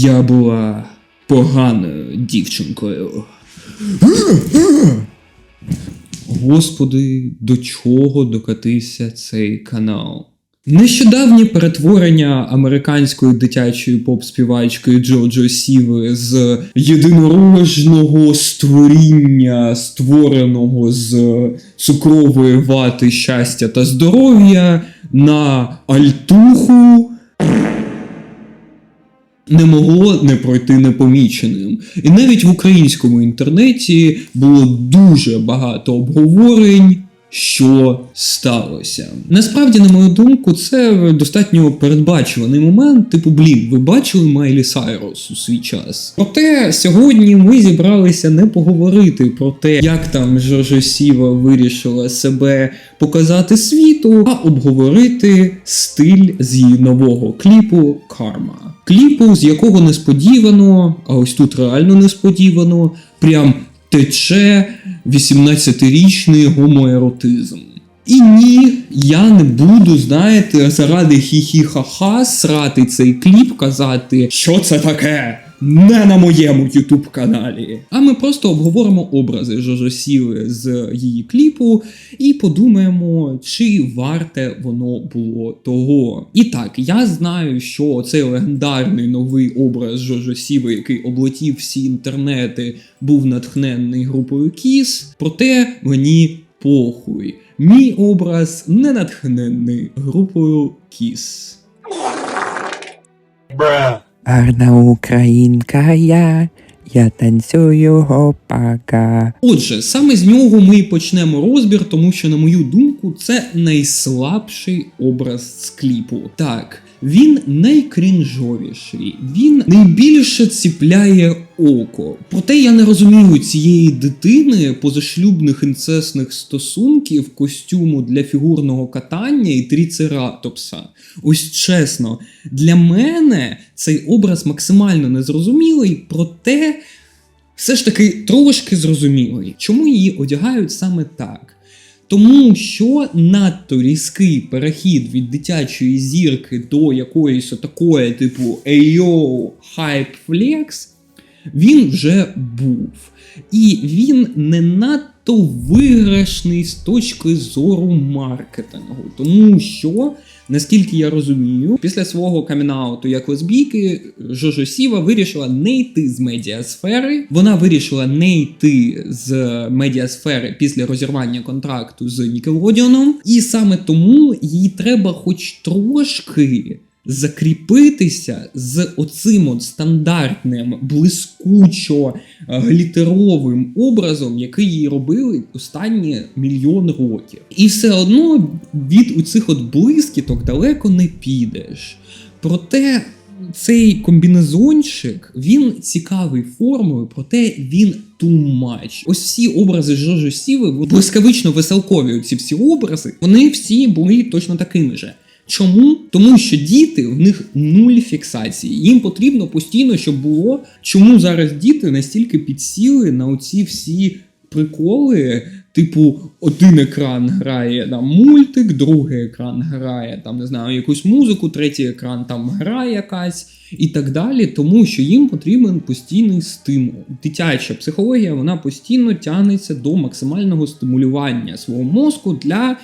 Я була поганою дівчинкою. Господи, до чого докатився цей канал? Нещодавнє перетворення американської дитячої поп-співачки Джоджо Сіви з єдинорожного створіння, створеного з цукрової вати щастя та здоров'я на альтуху не могло не пройти непоміченим. І навіть в українському інтернеті було дуже багато обговорень. Що сталося? Насправді, на мою думку, це достатньо передбачуваний момент. Типу, блін, ви бачили Майлі Сайрос у свій час. Проте сьогодні ми зібралися не поговорити про те, як там Жоржо Сіва вирішила себе показати світу, а обговорити стиль з її нового кліпу Карма. Кліпу, з якого несподівано, а ось тут реально несподівано, прям тече 18-річний гомоеротизм. І ні, я не буду, знаєте, заради хі-хі-ха-ха срати цей кліп, казати, що це таке. Не на моєму ютуб каналі. А ми просто обговоримо образи Жожо Сіли з її кліпу і подумаємо, чи варте воно було того. І так, я знаю, що цей легендарний новий образ Жожо Сіви, який облетів всі інтернети, був натхнений групою Кіс. Проте мені похуй. Мій образ не натхнений групою Кіс. Гарна українка я, я танцюю гопака. Отже, саме з нього ми і почнемо розбір, тому що, на мою думку, це найслабший образ з кліпу. Так, він найкрінжовіший, він найбільше ціпляє око. Проте я не розумію цієї дитини позашлюбних інцесних стосунків, костюму для фігурного катання і тріцератопса. Ось чесно, для мене цей образ максимально незрозумілий, проте все ж таки трошки зрозумілий, чому її одягають саме так. Тому що надто різкий перехід від дитячої зірки до якоїсь отакої, типу Ейоу Hype Flex, він вже був. І він не надто виграшний з точки зору маркетингу, тому що. Наскільки я розумію, після свого камінауту як лесбійки Жожо Сіва вирішила не йти з медіасфери. Вона вирішила не йти з медіасфери після розірвання контракту з Нікелодіоном. І саме тому їй треба хоч трошки закріпитися з оцим от стандартним блискучо е, глітеровим образом, який їй робили останні мільйон років. І все одно від оцих от блискіток далеко не підеш. Проте. Цей комбінезончик він цікавий формою, проте він much. Ось всі образи Жожо Сіви блискавично веселкові. Ці всі образи вони всі були точно такими же. Чому? Тому що діти в них нуль фіксації. Їм потрібно постійно, щоб було. Чому зараз діти настільки підсіли на оці всі приколи? Типу, один екран грає там мультик, другий екран грає там, не знаю, якусь музику, третій екран там гра якась і так далі, тому що їм потрібен постійний стимул. Дитяча психологія вона постійно тягнеться до максимального стимулювання свого мозку для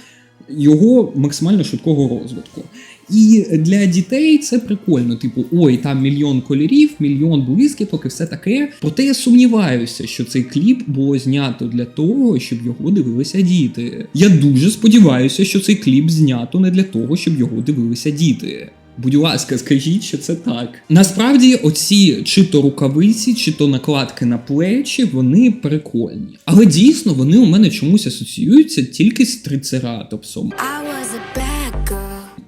його максимально швидкого розвитку. І для дітей це прикольно, типу, ой, там мільйон кольорів, мільйон блискіток і все таке. Проте я сумніваюся, що цей кліп було знято для того, щоб його дивилися діти. Я дуже сподіваюся, що цей кліп знято не для того, щоб його дивилися діти. Будь ласка, скажіть, що це так. Насправді, оці чи то рукавиці, чи то накладки на плечі, вони прикольні. Але дійсно вони у мене чомусь асоціюються тільки з трицератопсом. I was a bad.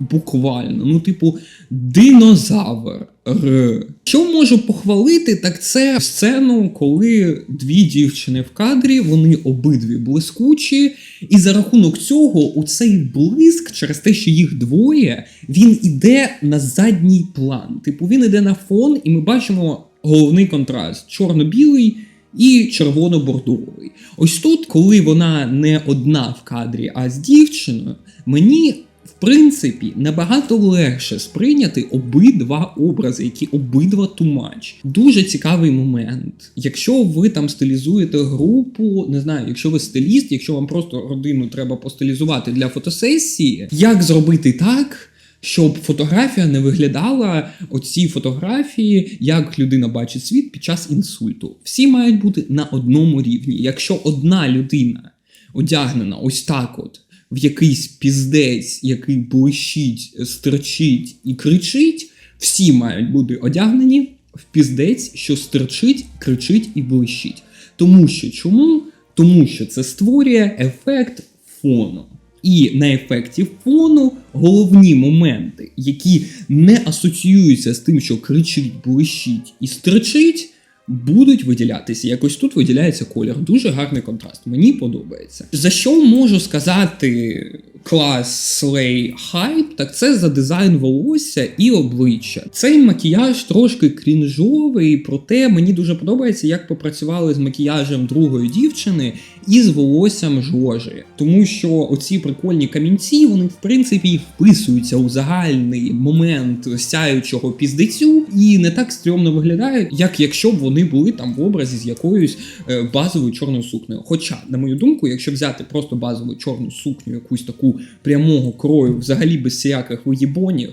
Буквально, ну, типу, динозавр. Р. Що можу похвалити, так це сцену, коли дві дівчини в кадрі, вони обидві блискучі, і за рахунок цього, у цей блиск, через те, що їх двоє, він іде на задній план. Типу, він іде на фон, і ми бачимо головний контраст: чорно-білий. І червоно-бордовий. Ось тут, коли вона не одна в кадрі, а з дівчиною, мені В принципі, набагато легше сприйняти обидва образи, які обидва тумач. Дуже цікавий момент. Якщо ви там стилізуєте групу, не знаю, якщо ви стиліст, якщо вам просто родину треба постилізувати для фотосесії, як зробити так? Щоб фотографія не виглядала оці фотографії, як людина бачить світ під час інсульту. Всі мають бути на одному рівні. Якщо одна людина одягнена ось так, от в якийсь піздець, який блищить, стерчить і кричить, всі мають бути одягнені в піздець, що стерчить, кричить і блищить. Тому що чому? Тому що це створює ефект фону. І на ефекті фону головні моменти, які не асоціюються з тим, що кричить, блищить і стерчить, будуть виділятися. Якось тут виділяється колір. Дуже гарний контраст. Мені подобається. За що можу сказати клас Hype, так це за дизайн волосся і обличчя. Цей макіяж трошки крінжовий, проте мені дуже подобається, як попрацювали з макіяжем другої дівчини і з волоссям Жожі. Тому що оці прикольні камінці, вони в принципі вписуються у загальний момент сяючого піздецю і не так стрьомно виглядають, як якщо б вони були там в образі з якоюсь е, базовою чорною сукнею. Хоча, на мою думку, якщо взяти просто базову чорну сукню, якусь таку прямого крою, взагалі без всяких виїбонів,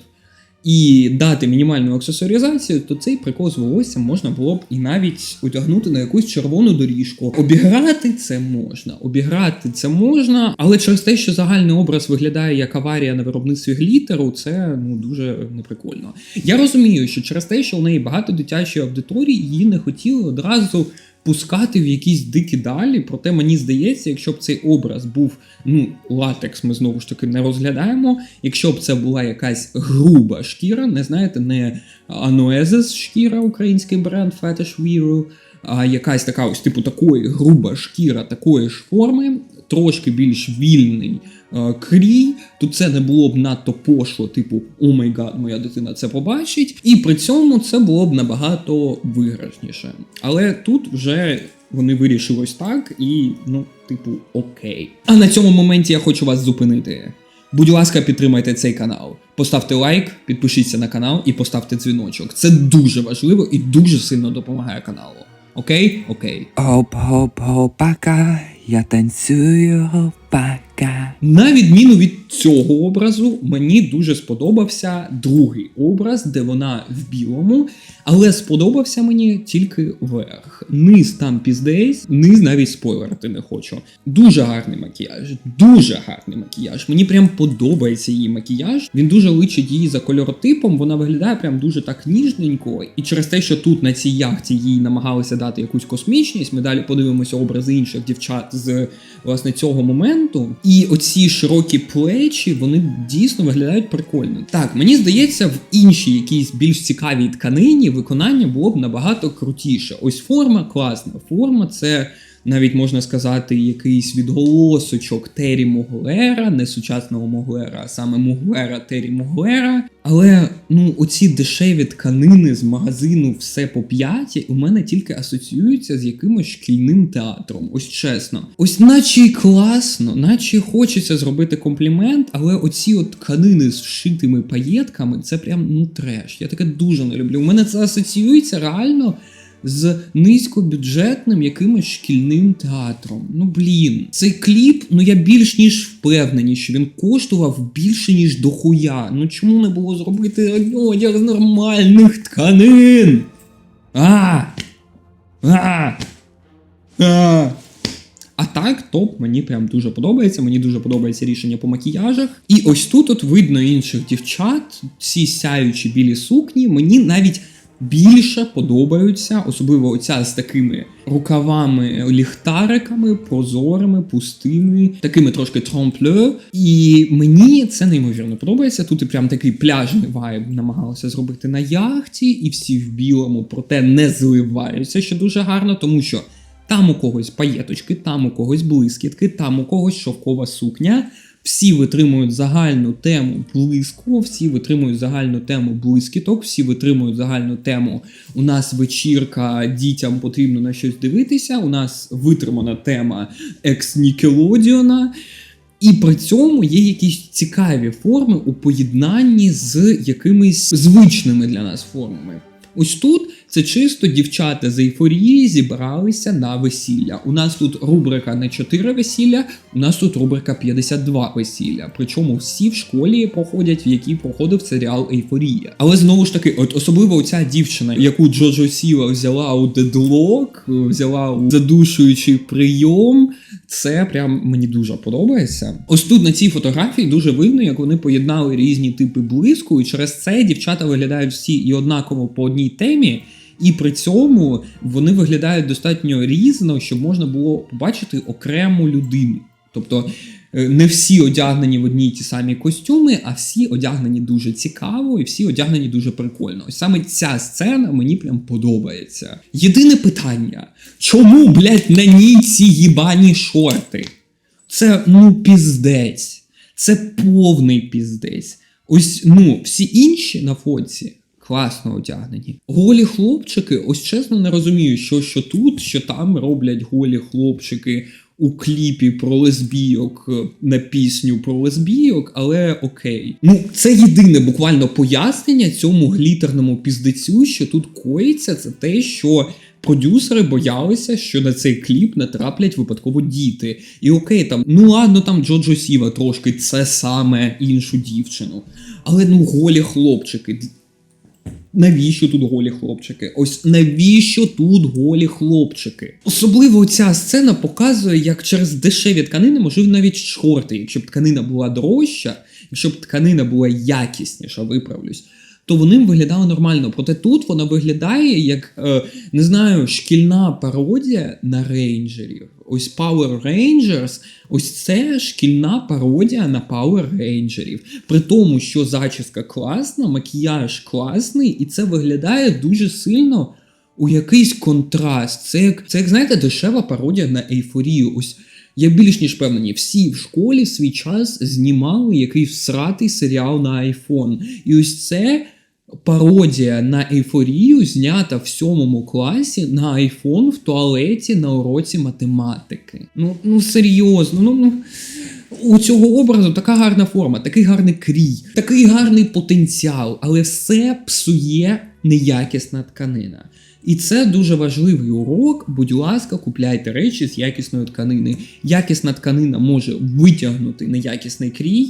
і дати мінімальну аксесуаризацію, то цей прикол з волоссям можна було б і навіть одягнути на якусь червону доріжку. Обіграти це можна, обіграти це можна, але через те, що загальний образ виглядає як аварія на виробництві глітеру, це ну дуже неприкольно. Я розумію, що через те, що у неї багато дитячої аудиторії, її не хотіли одразу. Пускати в якісь дикі далі, проте мені здається, якщо б цей образ був ну латекс, ми знову ж таки не розглядаємо. Якщо б це була якась груба шкіра, не знаєте, не Аноезес шкіра, український бренд Fetish Wear, а якась така ось типу такої груба шкіра такої ж форми, трошки більш вільний е, крій, то це не було б надто пошло, типу о май гад, моя дитина це побачить. І при цьому це було б набагато виграшніше. Але тут вже вони вирішили ось так, і ну, типу, окей. А на цьому моменті я хочу вас зупинити. Будь ласка, підтримайте цей канал. Поставте лайк, підпишіться на канал і поставте дзвіночок. Це дуже важливо і дуже сильно допомагає каналу. Окей? Окей. Оп-оп-опака, я танцюю опака. На відміну від цього образу, мені дуже сподобався другий образ, де вона в білому, але сподобався мені тільки верх. Низ там піздець, низ навіть спойлерити не хочу. Дуже гарний макіяж, дуже гарний макіяж. Мені прям подобається її макіяж. Він дуже личить її за кольоротипом. Вона виглядає прям дуже так ніжненько. І через те, що тут на цій яхті їй намагалися дати якусь космічність, ми далі подивимося образи інших дівчат з власне цього моменту. І оці широкі плечі, вони дійсно виглядають прикольно. Так, мені здається, в іншій якійсь більш цікавій тканині виконання було б набагато крутіше. Ось форма класна. Форма це. Навіть можна сказати, якийсь відголосочок Террі Моглера, не сучасного Моглера, а саме Моглера Террі Моглера. Але ну оці дешеві тканини з магазину все по п'яті у мене тільки асоціюються з якимось шкільним театром. Ось чесно. Ось наче й класно, наче хочеться зробити комплімент, але оці от тканини з вшитими паєтками це прям ну треш. Я таке дуже не люблю. У мене це асоціюється реально з низькобюджетним якимось шкільним театром. Ну блін, цей кліп, ну я більш ніж впевнений, що він коштував більше ніж дохуя. Ну чому не було зробити одяг з нормальних тканин? А! А! А! А так, топ, мені прям дуже подобається. Мені дуже подобається рішення по макіяжах. І ось тут от видно інших дівчат, ці сяючі білі сукні. Мені навіть більше подобаються, особливо оця з такими рукавами, ліхтариками, прозорими, пустими, такими трошки тромпле. І мені це неймовірно подобається. Тут прям такий пляжний вайб намагалися зробити на яхті, і всі в білому, проте не зливаються, що дуже гарно, тому що. Там у когось паєточки, там у когось блискітки, там у когось шовкова сукня. Всі витримують загальну тему блиску, всі витримують загальну тему блискіток, всі витримують загальну тему. У нас вечірка, дітям потрібно на щось дивитися. У нас витримана тема екс Нікелодіона. І при цьому є якісь цікаві форми у поєднанні з якимись звичними для нас формами. Ось тут це чисто дівчата з ейфорії зібралися на весілля. У нас тут рубрика не 4 весілля, у нас тут рубрика 52 весілля. Причому всі в школі проходять, в якій проходив серіал Ейфорія. Але знову ж таки, от особливо оця дівчина, яку Джоджо Сіла взяла у дедлок, взяла у задушуючий прийом. Це прям мені дуже подобається. Ось тут на цій фотографії дуже видно, як вони поєднали різні типи блиску, і через це дівчата виглядають всі і однаково по одній темі. І при цьому вони виглядають достатньо різно, щоб можна було побачити окрему людину. Тобто не всі одягнені в одні й ті самі костюми, а всі одягнені дуже цікаво і всі одягнені дуже прикольно. Ось саме ця сцена мені прям подобається. Єдине питання: чому, блядь, на ній ці їбані шорти? Це ну піздець. Це повний піздець. Ось ну, всі інші на фоці класно одягнені. Голі хлопчики, ось чесно не розумію, що, що тут, що там роблять голі хлопчики у кліпі про лесбійок е, на пісню про лесбійок, але окей. Ну, це єдине буквально пояснення цьому глітерному піздецю, що тут коїться, це те, що. Продюсери боялися, що на цей кліп натраплять випадково діти. І окей, там, ну ладно, там Джоджо Сіва трошки це саме іншу дівчину. Але ну голі хлопчики. Навіщо тут голі хлопчики? Ось навіщо тут голі хлопчики? Особливо ця сцена показує, як через дешеві тканини, можливо, навіть шорти, якщо б тканина була дорожча, якщо б тканина була якісніша, виправлюсь. То вони виглядали нормально. Проте тут вона виглядає як е, не знаю, шкільна пародія на рейнджерів. Ось Power Rangers, ось це шкільна пародія на Power Rangers. При тому, що зачіска класна, макіяж класний, і це виглядає дуже сильно у якийсь контраст. Це як, це як знаєте, дешева пародія на ейфорію. Ось я більш ніж впевнений, всі в школі свій час знімали якийсь всратий серіал на iPhone. І ось це пародія на ейфорію, знята в сьомому класі на iPhone в туалеті на уроці математики. Ну, ну серйозно, ну. ну. У цього образу така гарна форма, такий гарний крій, такий гарний потенціал, але все псує неякісна тканина. І це дуже важливий урок. Будь ласка, купляйте речі з якісної тканини. Якісна тканина може витягнути неякісний крій.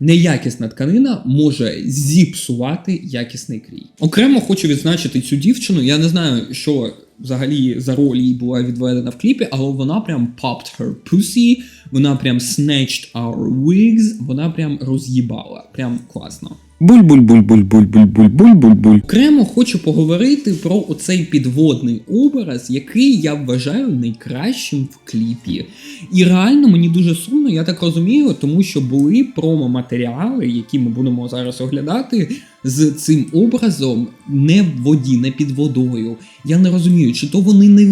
Неякісна тканина може зіпсувати якісний крій. Окремо хочу відзначити цю дівчину. Я не знаю, що взагалі за роль їй була відведена в кліпі, але вона прям popped her pussy, вона прям snatched our wigs, вона прям роз'їбала. Прям класно. Буль-буль-буль-буль-буль-буль-буль-буль-буль. Окремо хочу поговорити про оцей підводний образ, який я вважаю найкращим в кліпі. І реально мені дуже сумно, я так розумію, тому що були промо-матеріали, які ми будемо зараз оглядати з цим образом не в воді, не під водою. Я не розумію, чи то вони не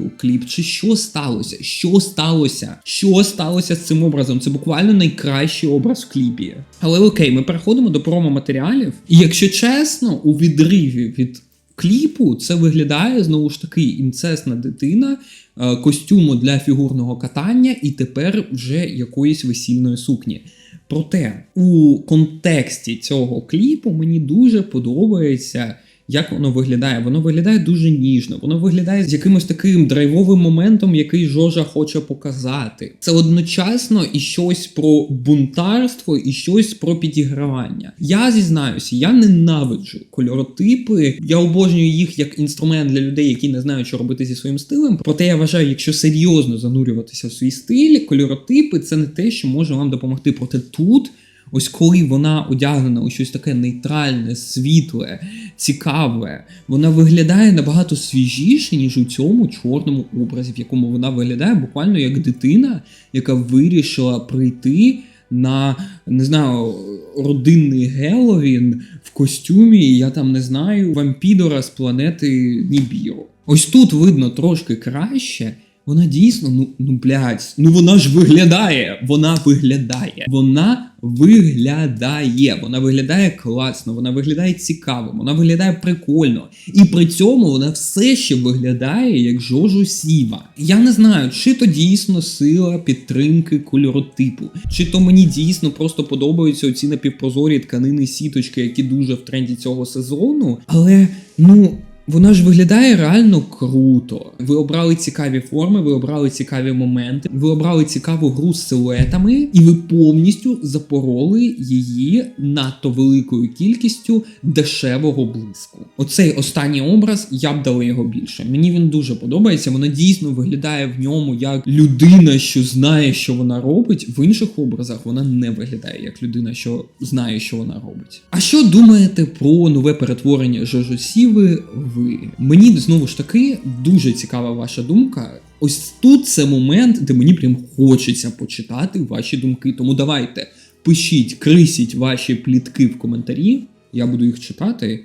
у кліп, чи що сталося? Що сталося? Що сталося з цим образом? Це буквально найкращий образ в кліпі. Але окей, ми переходимо до промо-матеріалів. І якщо чесно, у відриві від кліпу це виглядає знову ж таки інцесна дитина е, костюму для фігурного катання і тепер вже якоїсь весільної сукні. Проте у контексті цього кліпу мені дуже подобається. Як воно виглядає? Воно виглядає дуже ніжно, воно виглядає з якимось таким драйвовим моментом, який Жожа хоче показати. Це одночасно і щось про бунтарство, і щось про підігравання. Я зізнаюся, я ненавиджу кольоротипи. Я обожнюю їх як інструмент для людей, які не знають, що робити зі своїм стилем. Проте я вважаю, якщо серйозно занурюватися в свій стиль, кольоротипи це не те, що може вам допомогти. Проте тут. Ось коли вона одягнена у щось таке нейтральне, світле, цікаве, вона виглядає набагато свіжіше, ніж у цьому чорному образі, в якому вона виглядає буквально як дитина, яка вирішила прийти на не знаю, родинний Геловін в костюмі, я там не знаю, вампідора з планети Нібіру. Ось тут видно трошки краще. Вона дійсно, ну, ну блядь, ну вона ж виглядає. Вона виглядає. Вона виглядає. Вона виглядає класно, вона виглядає цікаво, вона виглядає прикольно. І при цьому вона все ще виглядає як Жожу Сіва. Я не знаю, чи то дійсно сила підтримки кольоротипу, чи то мені дійсно просто подобаються оці напівпрозорі тканини сіточки, які дуже в тренді цього сезону. Але ну. Вона ж виглядає реально круто. Ви обрали цікаві форми, ви обрали цікаві моменти, ви обрали цікаву гру з силуетами, і ви повністю запороли її надто великою кількістю дешевого блиску. Оцей останній образ я б дала його більше. Мені він дуже подобається. Вона дійсно виглядає в ньому як людина, що знає, що вона робить. В інших образах вона не виглядає як людина, що знає, що вона робить. А що думаєте про нове перетворення Жожо Сіви? Ви мені знову ж таки дуже цікава ваша думка. Ось тут це момент, де мені прям хочеться почитати ваші думки. Тому давайте пишіть, крисіть ваші плітки в коментарі. Я буду їх читати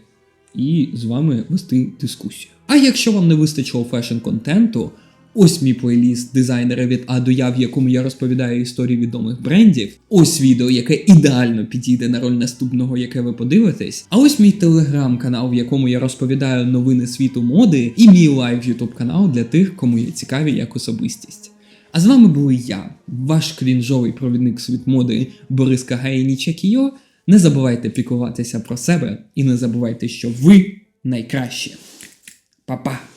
і з вами вести дискусію. А якщо вам не вистачило фешн-контенту, ось мій плейліст дизайнера від А до Я, в якому я розповідаю історії відомих брендів. Ось відео, яке ідеально підійде на роль наступного, яке ви подивитесь. А ось мій телеграм-канал, в якому я розповідаю новини світу моди, і мій лайв ютуб канал для тих, кому є цікаві як особистість. А з вами був я, ваш крінжовий провідник світ моди Борис Кагаїні Кіо. Не забувайте піклуватися про себе і не забувайте, що ви найкращі. Па-па!